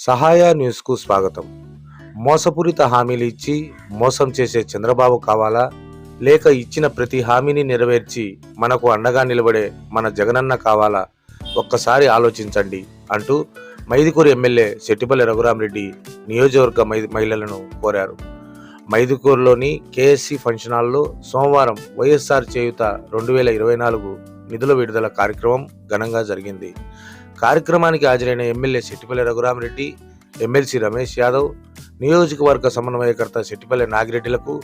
సహాయ న్యూస్కు స్వాగతం. మోసపూరిత హామీలు ఇచ్చి మోసం చేసే చంద్రబాబు కావాలా? లేక ఇచ్చిన ప్రతి హామీని నెరవేర్చి మనకు అండగా నిలబడే మన జగనన్న కావాలా? ఒక్కసారి ఆలోచించండి అంటూ మైదుకూరు ఎమ్మెల్యే శెట్టిపల్లి రఘురామరెడ్డి నియోజకవర్గ మై- మహిళలను కోరారు. మైదుకూరులోని కేఎస్సి ఫంక్షన్ హాల్లో సోమవారం వైఎస్ఆర్ చేయుత రెండు వేల ఇరవై నాలుగు నిధుల విడుదల కార్యక్రమం ఘనంగా జరిగింది. కార్యక్రమానికి హాజరైన ఎమ్మెల్యే శెట్టిపల్లి రఘురామరెడ్డి ఎమ్మెల్సీ రమేష్ యాదవ్ నియోజకవర్గ సమన్వయకర్త శెట్టిపల్లి నాగిరెడ్డిలకు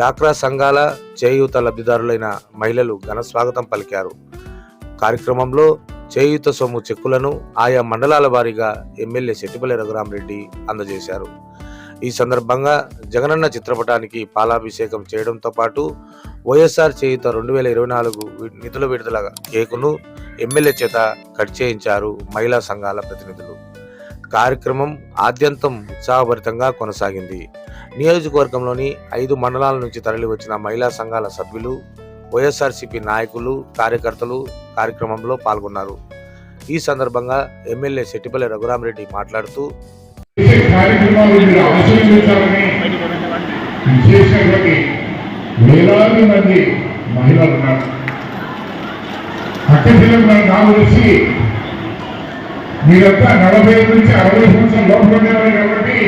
డాక్రా సంఘాల చేయూత లబ్ధిదారులైన మహిళలు ఘన స్వాగతం పలికారు. కార్యక్రమంలో చేయూత సొమ్ము చెక్కులను ఆయా మండలాల వారీగా ఎమ్మెల్యే శెట్టిపల్లి రఘురామరెడ్డి అందజేశారు. ఈ సందర్భంగా జగనన్న చిత్రపటానికి పాలాభిషేకం చేయడంతో పాటు వైఎస్ఆర్ చేయుత రెండు వేల ఇరవై నాలుగు నిధుల విడుదల కేకును ఎమ్మెల్యే చేత కట్ చేయించారు మహిళా సంఘాల ప్రతినిధులు. కార్యక్రమం ఆద్యంతం ఉత్సాహభరితంగా కొనసాగింది. నియోజకవర్గంలోని ఐదు మండలాల నుంచి తరలి వచ్చిన మహిళా సంఘాల సభ్యులు వైఎస్ఆర్సీపీ నాయకులు కార్యకర్తలు కార్యక్రమంలో పాల్గొన్నారు. ఈ సందర్భంగా ఎమ్మెల్యే శెట్టిపల్లి రఘురామరెడ్డి మాట్లాడుతూ కార్యక్రమాలు వందల మంది మహిళలు ఉన్నారు. అక్కడికి నాకు తెలిసి మీరంతా నలభై ఐదు నుంచి అరవై సంవత్సరాల లోపల ఉండేవారు కాబట్టి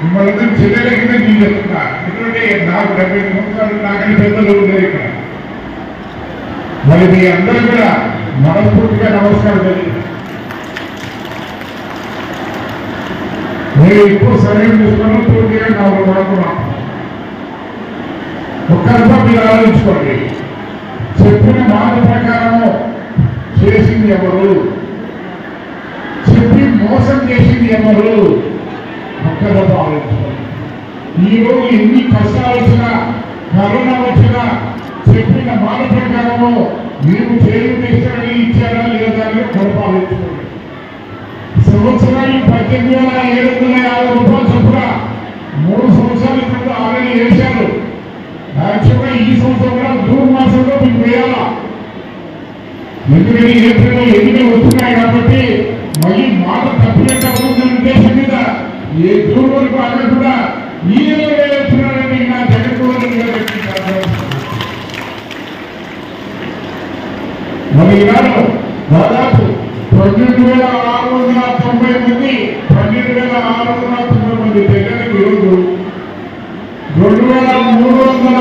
మిమ్మల్ని అందరూ చెల్లెల కింద నేను చెప్తున్నా ఎందుకంటే నాకు డెబ్బై సంవత్సరాలు నాకని పెద్దలు ఉండేది ఇక్కడ. మరి మీ అందరూ కూడా మనస్ఫూర్తిగా నమస్కారం జరిగింది నేను ఎక్కువ సమయం తీసుకున్నాను పూర్తిగా నాకు పడుకున్నాను ఒక్కరితో మీరు ఆలోచించుకోండి. చెప్పిన మాట ప్రకారము చేసింది ఎవరు? చెప్పి మోసం చేసింది ఎవరు? ఒక్కరితో ఆలోచించుకోండి. ఈరోజు ఎన్ని కష్టాలు వచ్చినా కరోనా వచ్చినా చెప్పిన మాట ప్రకారము మీరు చేయుడు ఇచ్చారా లేదా అని కొరకు సంవత్సరానికి పద్దెనిమిది వేల ఏడు వందల యాభై రూపాయలు చొప్పున సంవత్సరం కూడా జూన్ మాసంలో మీకు వేయాలా ఎందుకంటే ఏప్రిల్ ఎన్నికలు వస్తున్నాయి కాబట్టి మళ్ళీ మాట తప్పినట్టు అవుతుందనే ఉద్దేశం మీద ఏ జూన్ వరకు ఆగకుండా ఈ నెల వేస్తున్నారని నా జగన్మోహన్ రెడ్డి మరి ఈనాడు దాదాపు పన్నెండు వేల ఆరు వందల తొంభై మంది పన్నెండు వేల ఆరు వందల తొంభై మంది దగ్గరకు ఈరోజు రెండు వేల మూడు వందల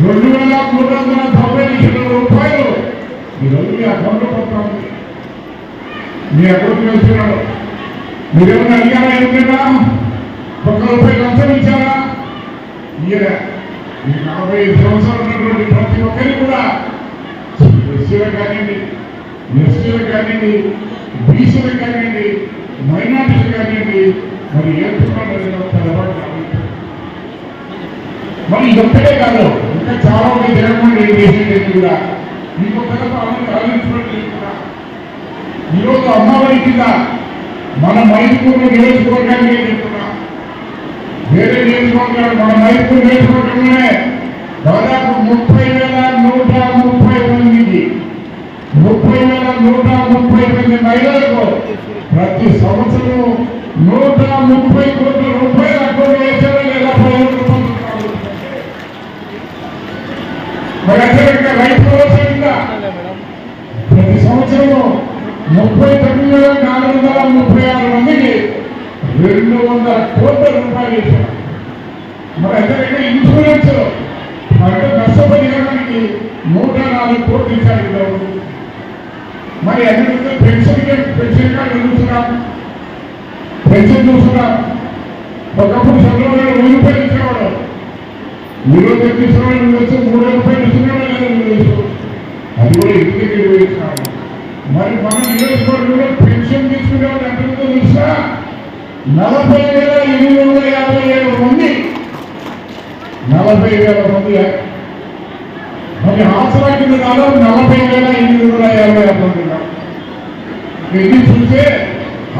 రెండు వేల మూడు వందల తొంభై లక్షల రూపాయలు ఈరోజు మీ అకౌంట్లో పడతా ఉంది. మీ అకౌంట్ వేస్తున్నాడు మీరేమన్నా అడిగారా? ఏమిటా ఒక్క రూపాయి లంచం ఇచ్చారా? ఇయ్యరా ఈ నలభై ఐదు సంవత్సరాలు ఉన్నటువంటి ప్రతి ఒక్కరికి కూడా ఎస్సీలకు కానివ్వండి ఎస్సీలకు కానివ్వండి బీసీలకు కానివ్వండి మైనార్టీలకు కానివ్వండి మరి ఏ మరి ఇదొక్కటే కాదు. ఇంకా చాలా మంది జగన్మోహన్ రెడ్డి చేసేది కూడా ఇంకొకరు ఆలోచించినట్టు కూడా ఈరోజు అమ్మవారి కింద మన మైదుకూరు నియోజకవర్గాన్ని చెప్తున్నా వేరే నియోజకవర్గాలు మన మైదుకూరు నియోజకవర్గంలోనే దాదాపు ముప్పై వేల నూట ముప్పై మందికి ముప్పై వేల నూట ముప్పై మంది మహిళలకు ప్రతి సంవత్సరం నూట ముప్పై కోట్ల రూపాయలు అక్కడ వేసారు లేదా పదిహేను రూపాయలు మరి అదేవిధంగా రైతు భరోసా ప్రతి సంవత్సరం ముప్పై తొమ్మిది వేల నాలుగు వందల ముప్పై ఆరు మందికి రెండు వందల కోట్ల రూపాయలు ఇచ్చారు మరి అదేవిధంగా ఇన్సూరెన్స్ పంట నష్టపరిహారానికి నూట నాలుగు కోట్లు ఇచ్చారు ఈ మరి అదేవిధంగా పెన్షన్ పెన్షన్ కార్డు చూస్తున్నాం పెన్షన్ చూస్తున్నాం. ఒకప్పుడు చంద్రబాబు నాయుడు ఈరోజు ఎక్కించిన వచ్చి మూడు రూపాయలు ఇస్తున్నాడు లేదా తెలుసు అది కూడా ఇంటికి దగ్గర మరి మన నియోజకవర్గంలో పెన్షన్ తీసుకునే వాళ్ళు ఎంతమంది తెలుసా నలభై వేల ఎనిమిది వందల యాభై ఏడు మంది నలభై వేల మంది మరి ఆసరా కింద దాదాపు నలభై వేల ఎనిమిది వందల యాభై ఆరు మంది ఇది చూస్తే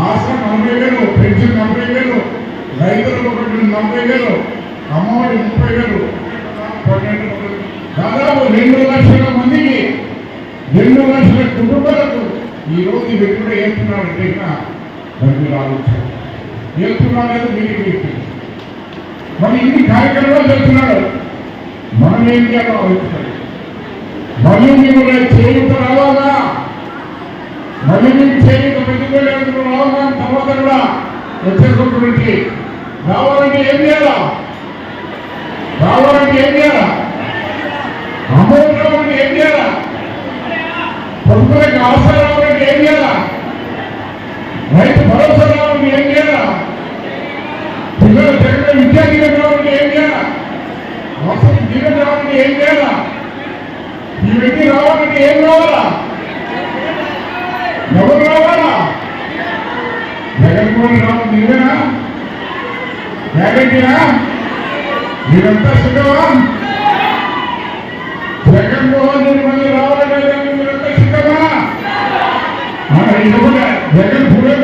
ఆసరా నలభై వేలు పెన్షన్ నలభై వేలు రైతులకు ఒకటి నలభై వేలు అమ్మఒడి ముప్పై వేలు పన్నెండు వందలు. దాదాపు రెండు లక్షల మందికి రెండు లక్షల కుటుంబాలకు ఈరోజు రోజు ఈ వ్యక్తి కూడా ఏస్తున్నాడంటే ఇంకా మరి ఆలోచించారు ఏస్తున్నాడేదో మీకు వ్యక్తి మరి ఇన్ని కార్యక్రమాలు చేస్తున్నాడు మనం ఏం చేయాలో ఆలోచించాలి మళ్ళీ మీరు చేయుత రావాలా? మళ్ళీ మీరు చేయుత పెట్టుకోలేదు రావాలా? తర్వాత కూడా వచ్చేటటువంటి రావాలంటే ఏం చేయాలా? రావాలంటే ఏం చేయాలా అమౌంట్ రావాలంటే ఏం చేయాలా ప్రభుత్వానికి అవసరం రావాలంటే ఏం చేయాలా? రైతు భరోసా రావడానికి ఏం చేయాలా? పిల్లలు దగ్గర విద్యా దీవెన రావడానికి ఏం చేయాలా? అవసరం దీవెన రావడానికి ఏం చేయాలా? ఈ వ్యక్తి రావడానికి ఏం రావాలా ఎవరు రావాలా? జగన్మోహన్ రావడం నీవేనా? గ్యారెంటీనా మీరంతా సిద్ధమా జగన్మోహన్ రెడ్డి మళ్ళీ రావాలంటే మీరంతా సిద్ధమా మన ఇవ్వలే జగన్